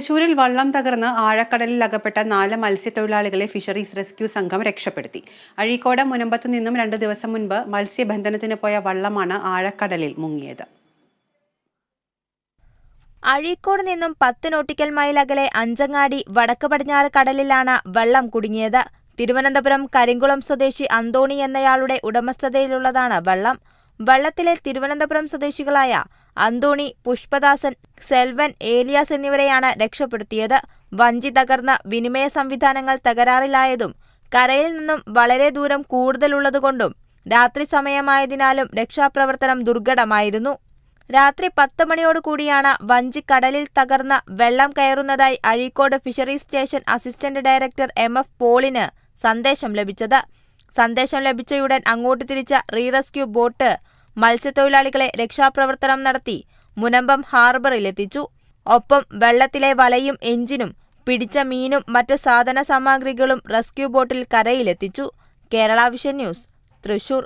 തൃശൂരിൽ വള്ളം തകർന്ന് ആഴക്കടലിൽ അകപ്പെട്ട നാല് മത്സ്യത്തൊഴിലാളികളെ ഫിഷറീസ് റെസ്ക്യൂ സംഘം രക്ഷപ്പെടുത്തി. അഴീക്കോട് മുനമ്പത്തു നിന്നും രണ്ട് ദിവസം മുൻപ് മത്സ്യബന്ധനത്തിന് പോയ വള്ളമാണ് ആഴക്കടലിൽ മുങ്ങിയത്. അഴീക്കോട് നിന്നും പത്ത് നോട്ടിക്കൽ മൈൽ അകലെ അഞ്ചങ്ങാടി വടക്ക് പടിഞ്ഞാറ് കടലിലാണ് വള്ളം കുടുങ്ങിയത്. തിരുവനന്തപുരം കരിങ്കുളം സ്വദേശി അന്തോണി എന്നയാളുടെ ഉടമസ്ഥതയിലുള്ളതാണ് വെള്ളം. വെള്ളത്തിലെ തിരുവനന്തപുരം സ്വദേശികളായ അന്തോണി പുഷ്പദാസൻ സെൽവൻ ഏലിയാസ് എന്നിവരെയാണ് രക്ഷപ്പെടുത്തിയത്. വഞ്ചി തകർന്ന വിനിമയ സംവിധാനങ്ങൾ തകരാറിലായതും കരയിൽ നിന്നും വളരെ ദൂരം കൂടുതലുള്ളതുകൊണ്ടും രാത്രി സമയമായതിനാലും രക്ഷാപ്രവർത്തനം ദുർഘടമായിരുന്നു. രാത്രി പത്ത് മണിയോടുകൂടിയാണ് വഞ്ചി കടലിൽ തകർന്ന വെള്ളം കയറുന്നതായി Azhikode fisheries station assistant director M. F. പോളിന് സന്ദേശം ലഭിച്ചത്. സന്ദേശം ലഭിച്ചയുടൻ അങ്ങോട്ട് തിരിച്ച റീറെസ്ക്യൂ ബോട്ട് മത്സ്യത്തൊഴിലാളികളെ രക്ഷാപ്രവർത്തനം നടത്തി മുനമ്പം ഹാർബറിലെത്തിച്ചു. ഒപ്പം വെള്ളത്തിലെ വലയും എഞ്ചിനും പിടിച്ച മീനും മറ്റ് സാധന സാമഗ്രികളും റെസ്ക്യൂ ബോട്ടിൽ കരയിലെത്തിച്ചു. Kerala vision news Thrissur.